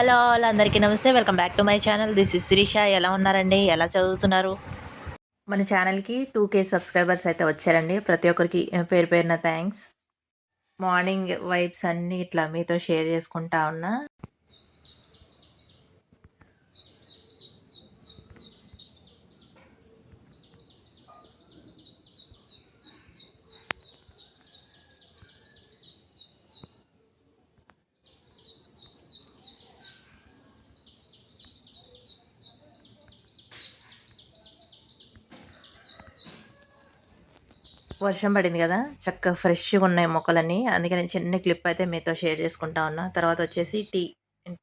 Hello all అందరికీ నమస్తే welcome back to my channel. This is Shirisha. ఎలా ఉన్నారండి? ఎలా చదువుతున్నారు? మన ఛానల్కి టూ కే సబ్స్క్రైబర్స్ అయితే వచ్చారండి. ప్రతి ఒక్కరికి పేరు పేరున థ్యాంక్స్ మార్నింగ్ వైబ్స్ అన్నీ ఇట్లా మీతో షేర్ చేసుకుంటా ఉన్నా. వర్షం పడింది కదా చక్కగా ఫ్రెష్గా ఉన్నాయి మొక్కలన్నీ. అందుకని చిన్న క్లిప్ అయితే మీతో షేర్ చేసుకుంటా ఉన్నా. తర్వాత వచ్చేసి టీ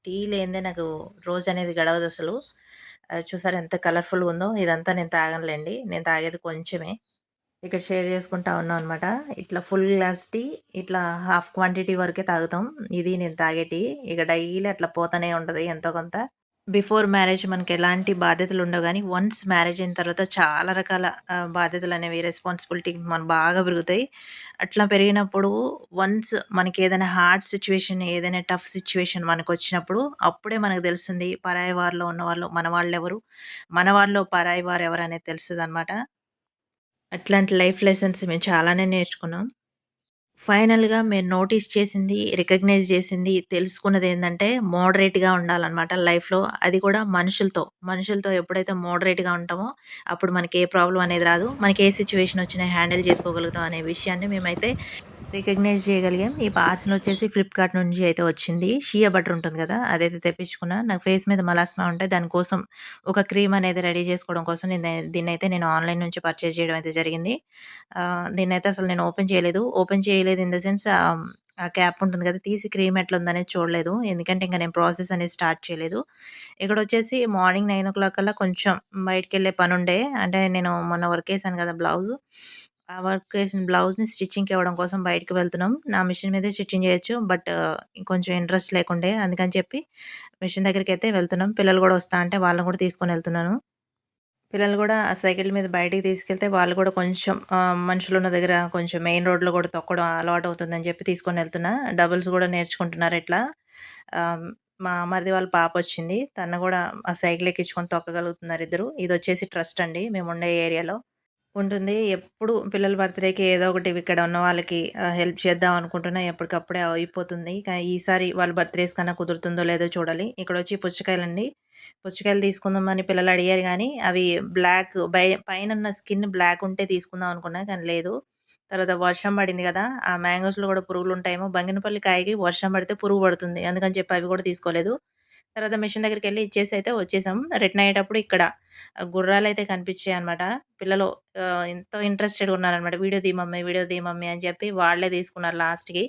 టీ లేదే నాకు రోజు అనేది గడవదు అసలు. చూసారు ఎంత కలర్ఫుల్గా ఉందో? ఇదంతా నేను తాగనులేండి. నేను తాగేది కొంచెమే. ఇక్కడ షేర్ చేసుకుంటా ఉన్నాం అనమాట ఇట్లా ఫుల్ గ్లాస్ టీ ఇట్లా హాఫ్ క్వాంటిటీ వరకే తాగుతాం. ఇది నేను తాగే టీ. ఇక డైలీ అట్లా పోతూనే ఉంటుంది ఎంతో కొంత. బిఫోర్ మ్యారేజ్ మనకి ఎలాంటి బాధ్యతలు ఉండవు కానీ వన్స్ మ్యారేజ్ అయిన తర్వాత చాలా రకాల బాధ్యతలు అనేవి రెస్పాన్సిబిలిటీ మనం బాగా పెరుగుతాయి. అట్లా పెరిగినప్పుడు వన్స్ మనకి ఏదైనా హార్డ్ సిచ్యువేషన్ ఏదైనా టఫ్ సిచ్యువేషన్ మనకు వచ్చినప్పుడు అప్పుడే మనకు తెలుస్తుంది పరాయి వారిలో ఉన్న వాళ్ళు మన వాళ్ళు ఎవరు మన వాళ్ళు పరాయి వారు ఎవరు అనేది తెలుస్తుంది అనమాట అట్లాంటి లైఫ్ లెసన్స్ మేము చాలానే నేర్చుకున్నాం. ఫైనల్‌గా మేము నోటీస్ చేసింది, రికగ్నైజ్ చేసింది, తెలుసుకున్నది ఏంటంటే మోడరేట్‌గా ఉండాలన్నమాట లైఫ్‌లో. అది కూడా మనుషులతో. మనుషులతో ఎప్పుడైతే మోడరేట్‌గా ఉంటామో, అప్పుడు మనకి ఏ ప్రాబ్లమ్ అనేది రాదు. మనకి ఏ సిచ్యువేషన్ వచ్చినా హ్యాండిల్ చేసుకోగలుగుతాం అనే విషయాన్ని మేమైతే రికగ్నైజ్ చేయగలిగాం. ఈ పార్సల్ వచ్చేసి ఫ్లిప్‌కార్ట్ నుంచి అయితే వచ్చింది. షియా బటర్ ఉంటుంది కదా! అదైతే తెప్పించుకున్నా. నాకు ఫేస్ మీద మలాస్మా ఉంటే దానికోసం ఒక క్రీమ్ అనేది రెడీ చేసుకోవడం కోసం నేను దీన్నైతే నేను ఆన్‌లైన్ నుంచి పర్చేజ్ చేయడం అయితే జరిగింది. దీన్నైతే అసలు నేను ఓపెన్ చేయలేదు. ఓపెన్ చేయలేదు ఇన్ ద సెన్స్ ఆ క్యాప్ ఉంటుంది కదా! తీసి క్రీమ్ ఎట్లా ఉందనేది చూడలేదు. ఎందుకంటే ఇంక నేను ప్రాసెస్ అనేది స్టార్ట్ చేయలేదు. ఇక్కడ వచ్చేసి మార్నింగ్ నైన్ ఓ క్లాక్ కల్లా కొంచెం బయటికి వెళ్ళే పని ఉండే అంటే నేను మొన్న వర్క్ వేసాను కదా! బ్లౌజు. ఆ వర్క్ వేసిన బ్లౌజ్‌ని స్టిచ్చింగ్‌కి ఇవ్వడం కోసం బయటికి వెళ్తున్నాం. నా మిషన్ మీదే స్టిచ్చింగ్ చేయొచ్చు. బట్ కొంచెం ఇంట్రెస్ట్ లేకుండే. అందుకని చెప్పి మిషన్ దగ్గరికి అయితే వెళ్తున్నాం. పిల్లలు కూడా వస్తా అంటే వాళ్ళని కూడా తీసుకొని వెళ్తున్నాను. పిల్లలు కూడా ఆ సైకిల్ మీద బయటికి తీసుకెళ్తే వాళ్ళు కూడా కొంచెం మనుషులు ఉన్న దగ్గర కొంచెం మెయిన్ రోడ్‌లో కూడా తొక్కడం అలవాటు అవుతుందని చెప్పి తీసుకొని వెళ్తున్నా. డబుల్స్ కూడా నేర్చుకుంటున్నారు ఇట్లా. మా మరిది వాళ్ళ పాప వచ్చింది. తను కూడా ఆ సైకిల్ ఎక్కించుకొని తొక్కగలుగుతున్నారు ఇద్దరు. ఇది వచ్చేసి ట్రస్ట్ అండి మేము ఉండే ఏరియాలో. ఉంటుంది. ఎప్పుడు పిల్లల బర్త్‌డేకి ఏదో ఒకటి ఇక్కడ ఉన్న వాళ్ళకి హెల్ప్ చేద్దాం అనుకుంటున్నా ఎప్పటికప్పుడే అయిపోతుంది. కానీ ఈసారి వాళ్ళ బర్త్‌డేస్ కన్నా కుదురుతుందో లేదో చూడాలి. ఇక్కడొచ్చి పుచ్చకాయలండి. పుచ్చకాయలు తీసుకుందామని పిల్లలు అడిగారు కానీ అవి బ్లాక్ బై పైనున్న స్కిన్ బ్లాక్ ఉంటే తీసుకుందాం అనుకున్నా కానీ లేదు. తర్వాత వర్షం పడింది కదా! ఆ మ్యాంగోస్‌లో కూడా పురుగులు ఉంటాయేమో బంగినపల్లి కాయకి వర్షం పడితే పురుగు పడుతుంది. అందుకని చెప్పి అవి కూడా తీసుకోలేదు. తర్వాత మిషన్ దగ్గరికి వెళ్ళి ఇచ్చేసి అయితే వచ్చేసాం. రిటర్న్ అయ్యేటప్పుడు ఇక్కడ గుర్రాలు అయితే కనిపించాయి అనమాట పిల్లలు ఎంతో ఇంట్రెస్టెడ్ ఉన్నారనమాట. "వీడియో తీ మమ్మీ, వీడియో తీ మమ్మీ" అని చెప్పి వాళ్ళే తీసుకున్నారు లాస్ట్‌కి.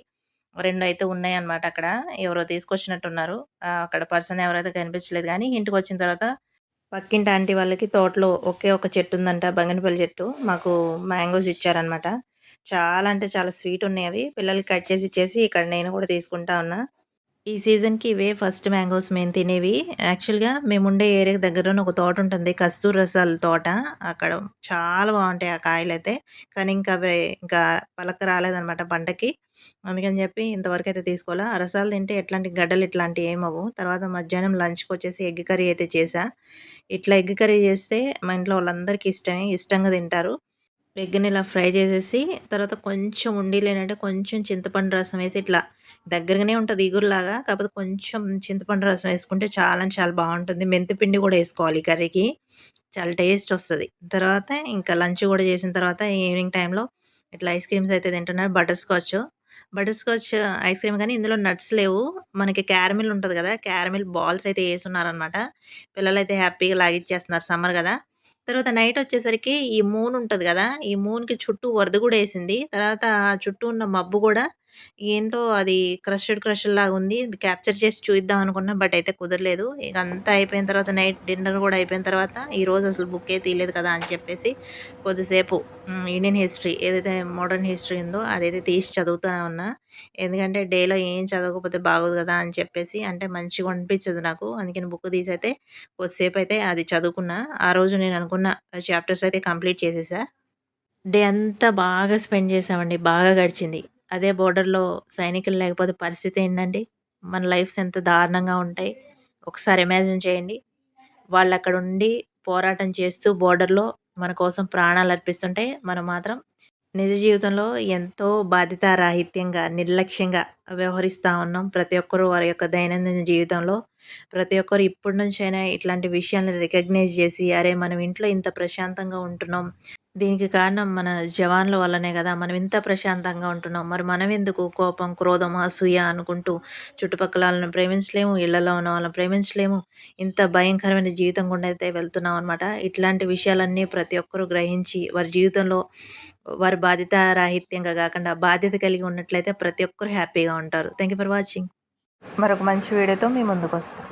రెండు అయితే ఉన్నాయన్నమాట అక్కడ. ఎవరో తీసుకొచ్చినట్టున్నారు. అక్కడ పర్సన్ ఎవరైతే కనిపించలేదు కానీ ఇంటికొచ్చిన తర్వాత పక్కింటి ఆంటీ వాళ్ళకి తోటలో ఒకే ఒక చెట్టు ఉందంట బంగినపల్లి చెట్టు. మాకు మ్యాంగోస్ ఇచ్చారనమాట. చాలా అంటే చాలా స్వీట్ ఉన్నాయి అవి. పిల్లలకి కట్ చేసి ఇచ్చేసి ఇక్కడ నేను కూడా తీసుకుంటా ఉన్నా. ఈ సీజన్‌కి ఇవే ఫస్ట్ మ్యాంగోస్ మేము తినేవి. యాక్చువల్‌గా మేముండే ఏరియాకి దగ్గరలో ఒక తోట ఉంటుంది. కస్తూర్ రసాల తోట. అక్కడ చాలా బాగుంటాయి ఆ కాయలైతే. కానీ ఇంకా అవి ఇంకా పలక రాలేదనమాట పంటకి. అందుకని చెప్పి ఇంతవరకు అయితే తీసుకోవాలా. ఆ రసాలు తింటే ఎట్లాంటి గడ్డలు ఇట్లాంటివి ఏమవు తర్వాత మధ్యాహ్నం లంచ్‌కి వచ్చేసి ఎగ్ కర్రీ అయితే చేసా ఇట్లా ఎగ్ కర్రీ చేస్తే మా ఇంట్లో వాళ్ళందరికీ ఇష్టమే. ఇష్టంగా తింటారు. ఎగ్‌ని ఇలా ఫ్రై చేసేసి తర్వాత కొంచెం ఉండి లేనంటే కొంచెం చింతపండు రసం వేసి ఇట్లా దగ్గరగానే ఉంటుంది ఇగురులాగా కాకపోతే కొంచెం చింతపండు రసం వేసుకుంటే చాలా అంటే చాలా బాగుంటుంది. మెంతిపిండి కూడా వేసుకోవాలి కర్రీకి. చాలా టేస్ట్ వస్తుంది. తర్వాత ఇంకా లంచ్ కూడా చేసిన తర్వాత ఈవినింగ్ టైంలో ఇట్లా ఐస్ క్రీమ్స్ అయితే తింటున్నారు. Butter scotch. Butter scotch ice cream కానీ ఇందులో నట్స్ లేవు. మనకి క్యారమిల్ ఉంటుంది కదా క్యారమిల్ బాల్స్ అయితే వేసున్నారనమాట పిల్లలు అయితే హ్యాపీగా లాగిచ్చేస్తున్నారు సమ్మర్ కదా. తర్వాత నైట్ వచ్చేసరికి ఈ మూన్ ఉంటుంది కదా ఈ మూన్కి చుట్టూ వరద కూడా వేసింది. తర్వాత చుట్టూ ఉన్న మబ్బు కూడా ఏంటో అది క్రష్డ్ క్రష్డ్ లాగా ఉంది. క్యాప్చర్ చేసి చూద్దాం అనుకున్నా బట్ అయితే కుదరలేదు. ఇక అంతా అయిపోయిన తర్వాత నైట్ డిన్నర్ కూడా అయిపోయిన తర్వాత ఈరోజు అసలు బుక్ ఏ తీయలేదు కదా అని చెప్పేసి కొద్దిసేపు ఇండియన్ హిస్టరీ ఏదైతే మోడర్న్ హిస్టరీ ఉందో అదైతే తీసి చదువుతూనే ఉన్నా. ఎందుకంటే డేలో ఏం చదవకపోతే బాగోదు కదా అని చెప్పేసి అంటే మంచిగా అనిపించదు నాకు. అందుకని బుక్ తీసి అయితే కొద్దిసేపు అయితే అది చదువుకున్నా. ఆ రోజు నేను అనుకున్న చాప్టర్స్ అయితే కంప్లీట్ చేసేసా. డే అంతా బాగా స్పెండ్ చేసామండి. బాగా గడిచింది. అదే బోర్డర్‌లో సైనికులు లేకపోతే పరిస్థితి ఏంటండి? మన లైఫ్స్ ఎంత దారుణంగా ఉంటాయి. ఒకసారి ఇమాజిన్ చేయండి. వాళ్ళు అక్కడ ఉండి పోరాటం చేస్తూ బోర్డర్‌లో మన కోసం ప్రాణాలు అర్పిస్తుంటే, మనం మాత్రం నిజ జీవితంలో ఎంతో బాధ్యతారాహిత్యంగా, నిర్లక్ష్యంగా వ్యవహరిస్తా ఉన్నాం. ప్రతి ఒక్కరు వారి యొక్క దైనందిన జీవితంలో ప్రతి ఒక్కరు ఇప్పటి నుంచైనా ఇట్లాంటి విషయాలను రికగ్నైజ్ చేసి, అరే! మనం ఇంట్లో ఇంత ప్రశాంతంగా ఉంటున్నాం. దీనికి కారణం మన జవాన్ల వల్లనే కదా మనం ఇంత ప్రశాంతంగా ఉంటున్నాం. మరి మనం ఎందుకు కోపం, క్రోధం, అసూయ అనుకుంటూ చుట్టుపక్కల వాళ్ళని ప్రేమించలేము. ఇళ్ళలో ఉన్న వాళ్ళని ప్రేమించలేము. ఇంత భయంకరమైన జీవితం గుండా అయితే వెళ్తున్నాం అనమాట. ఇట్లాంటి విషయాలన్నీ ప్రతి ఒక్కరు గ్రహించి వారి జీవితంలో వారి బాధ్యతారాహిత్యంగా కాకుండా బాధ్యత కలిగి ఉన్నట్లయితే ప్రతి ఒక్కరు హ్యాపీగా ఉంటారు. Thank you for watching. మరొక మంచి వీడియోతో మీ ముందుకొస్తా.